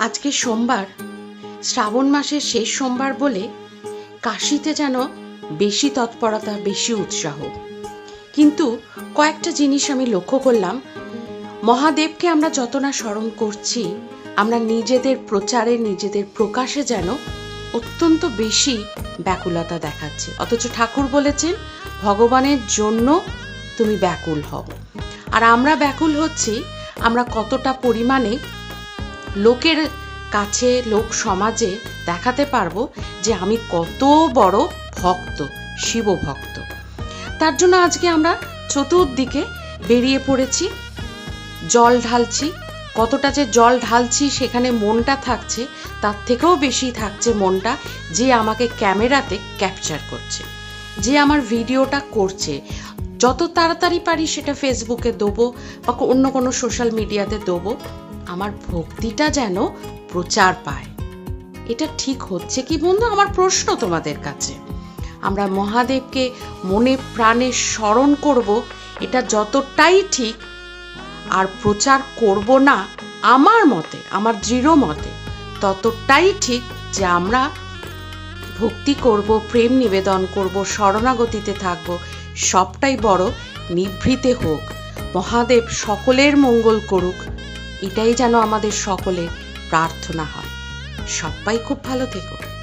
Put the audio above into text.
আজকে সোমবার। শ্রাবণ মাসের শেষ সোমবার বলে কাশিতে যেন বেশি তৎপরতা, বেশি উৎসাহ। কিন্তু কয়েকটা জিনিস আমি লক্ষ্য করলাম। মহাদেবকে আমরা যত না স্মরণ করছি, আমরা নিজেদের প্রচারে, নিজেদের প্রকাশে যেন অত্যন্ত বেশি ব্যাকুলতা দেখাচ্ছে। অথচ ঠাকুর বলেছেন, ভগবানের জন্য তুমি ব্যাকুল হও। আর আমরা ব্যাকুল হচ্ছি, আমরা কতটা পরিমাণে লোকের কাছে, লোক সমাজে দেখাতে পারব যে আমি কত বড় ভক্ত শিব ভক্ত তার জন্য আজকে আমরা চতুর্দিকে বেরিয়ে পড়েছি, জল ঢালছি। কতটা যে জল ঢালছি, সেখানে মনটা থাকছে, তার থেকেও বেশি থাকছে মনটা যে আমাকে ক্যামেরাতে ক্যাপচার করছে, যে আমার ভিডিওটা করছে। যত তাড়াতাড়ি পারি সেটা ফেসবুকে দেবো বা অন্য কোনো সোশ্যাল মিডিয়াতে দেবো। আমার ভক্তিটা যেন প্রচার পায়। এটা ঠিক হচ্ছে কি বন্ধু? আমার প্রশ্ন তোমাদের কাছে। আমরা মহাদেবকে মনে প্রাণে স্মরণ করব, এটা যতটাই ঠিক, আর প্রচার করব না আমার মতে, আমার দৃঢ় মতে, ততটাই ঠিক যে আমরা ভক্তি করব, প্রেম নিবেদন করব, শরণাগতিতে থাকব, সবটাই বড় নিভৃতে হোক। মহাদেব সকলের মঙ্গল করুক। এটাই যেন আমাদের সকলে প্রার্থনা হয়। সবাই খুব ভালো থেকো।